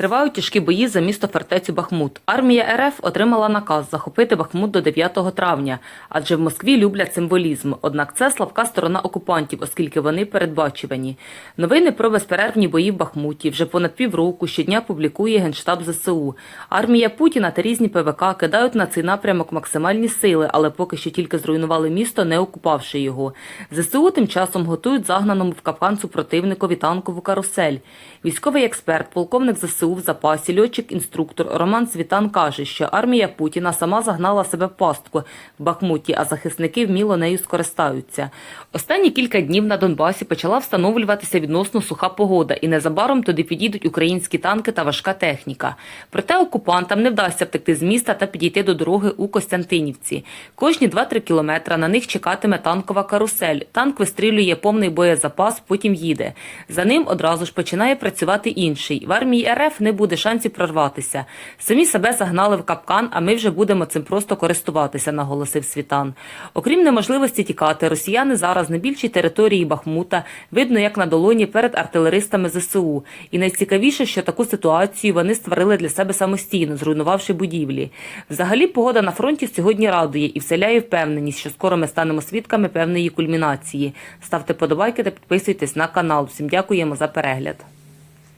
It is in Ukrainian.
Тривають тяжкі бої за місто фортецю Бахмут. Армія РФ отримала наказ захопити Бахмут до 9 травня, адже в Москві люблять символізм. Однак це слабка сторона окупантів, оскільки вони передбачувані. Новини про безперервні бої в Бахмуті вже понад півроку щодня публікує Генштаб ЗСУ. Армія Путіна та різні ПВК кидають на цей напрямок максимальні сили, але поки що тільки зруйнували місто, не окупавши його. ЗСУ тим часом готують загнаному в капкан супротивникові танкову карусель. Військовий експерт, полковник ЗСУ в запасі, льотчик-інструктор Роман Світан каже, що армія Путіна сама загнала себе пастку в Бахмуті, а захисники вміло нею скористаються. Останні кілька днів на Донбасі почала встановлюватися відносно суха погода, і незабаром туди підійдуть українські танки та важка техніка. Проте окупантам не вдасться втекти з міста та підійти до дороги у Костянтинівці. Кожні 2-3 кілометри на них чекатиме танкова карусель. Танк вистрілює повний боєзапас, потім їде. За ним одразу ж починає працювати інший. В армії РФ не буде шансів прорватися. Самі себе загнали в капкан, а ми вже будемо цим просто користуватися, наголосив Світан. Окрім неможливості тікати, росіяни зараз на більшій території Бахмута видно як на долоні перед артилеристами ЗСУ. І найцікавіше, що таку ситуацію вони створили для себе самостійно, зруйнувавши будівлі. Взагалі, погода на фронті сьогодні радує і вселяє впевненість, що скоро ми станемо свідками певної кульмінації. Ставте подобайки та підписуйтесь на канал. Всім дякуємо за перегляд.